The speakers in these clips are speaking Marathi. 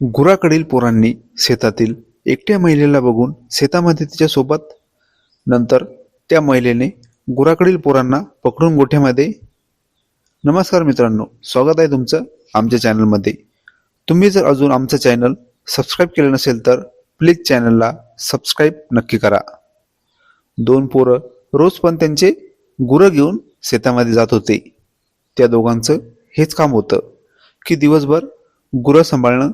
गुराकडील पोरांनी शेतातील एकट्या महिलेला बघून शेतामध्ये तिच्यासोबत नंतर त्या महिलेने गुराकडील पोरांना पकडून गोठ्यामध्ये. नमस्कार मित्रांनो स्वागत आहे तुमचं आमच्या चॅनलमध्ये. तुम्ही जर अजून आमचं चॅनल सबस्क्राईब केलं नसेल तर प्लीज चॅनलला सबस्क्राईब नक्की करा. दोन पोरं रोज पण त्यांचे गुरं घेऊन शेतामध्ये जात होते. त्या दोघांचं हेच काम होतं की दिवसभर गुरं सांभाळणं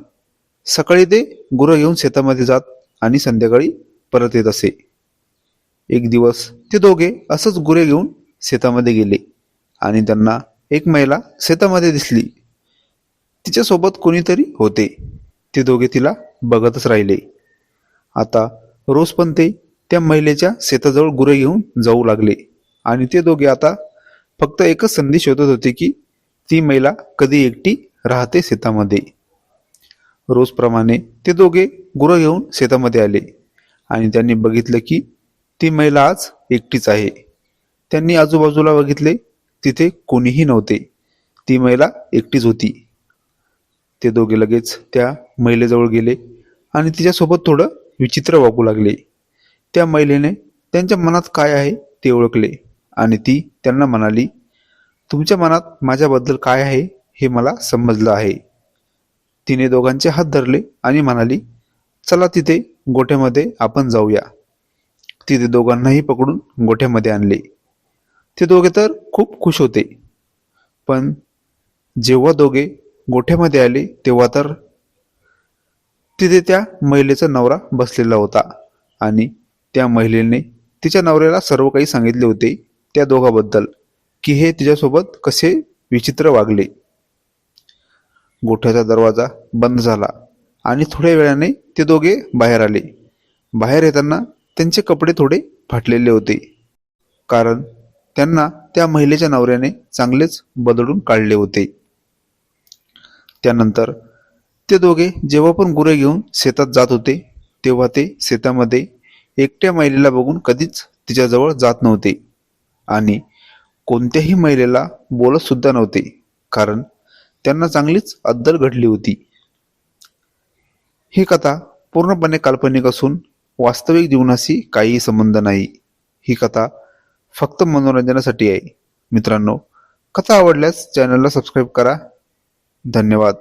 सकाळी ते गुरं घेऊन शेतामध्ये जात आणि संध्याकाळी परत येत असे. एक दिवस ते दोघे असंच गुरे घेऊन शेतामध्ये गेले आणि त्यांना एक महिला शेतामध्ये दिसली. तिच्यासोबत कोणीतरी होते. ते दोघे तिला बघतच राहिले. आता रोज पण ते त्या महिलेच्या शेताजवळ गुरे घेऊन जाऊ लागले आणि ते दोघे आता फक्त एकच संधी शोधत होते की ती महिला कधी एकटी राहते शेतामध्ये. रोजप्रमाणे ते दोघे गुरं घेऊन शेतामध्ये आले. आणि त्यांनी बघितलं की ती महिला आज एकटीच आहे. त्यांनी आजूबाजूला बघितले तिथे कोणीही नव्हते. ती महिला एकटीच होती. ते दोघे लगेच त्या महिलेजवळ गेले आणि तिच्यासोबत थोडं विचित्र वागू लागले. त्या महिलेने त्यांच्या मनात काय आहे ते ओळखले आणि ती त्यांना म्हणाली तुमच्या मनात माझ्याबद्दल काय आहे हे मला समजलं आहे. तिने दोघांचे हात धरले आणि म्हणाली चला तिथे गोठ्यामध्ये आपण जाऊया. तिथे दोघांनाही पकडून गोठ्यामध्ये आणले. ते दोघे तर खूप खुश होते. पण जेव्हा दोघे गोठ्यामध्ये आले तेव्हा तर तिथे त्या महिलेचा नवरा बसलेला होता आणि त्या महिलेने तिच्या नवऱ्याला सर्व काही सांगितले होते त्या दोघाबद्दल की हे तिच्यासोबत कसे विचित्र वागले. गोठ्याचा दरवाजा बंद झाला आणि थोड्या वेळाने ते दोघे बाहेर आले. बाहेर येताना त्यांचे कपडे थोडे फाटलेले होते. कारण त्यांना त्या महिलेच्या नवऱ्याने चांगलेच बदलून काढले होते. त्यानंतर ते दोघे जेव्हा पण गुरे घेऊन शेतात जात होते तेव्हा ते शेतामध्ये एकट्या महिलेला बघून कधीच तिच्याजवळ जात नव्हते आणि कोणत्याही महिलेला बोलत सुद्धा नव्हते. कारण त्यांना चांगलीच अद्दल घडली होती. ही कथा पूर्णपणे काल्पनिक असून वास्तविक जीवनाशी काहीही संबंध नाही. ही कथा फक्त मनोरंजनासाठी आहे. मित्रांनो कथा आवडल्यास चॅनलला सबस्क्राईब करा. धन्यवाद.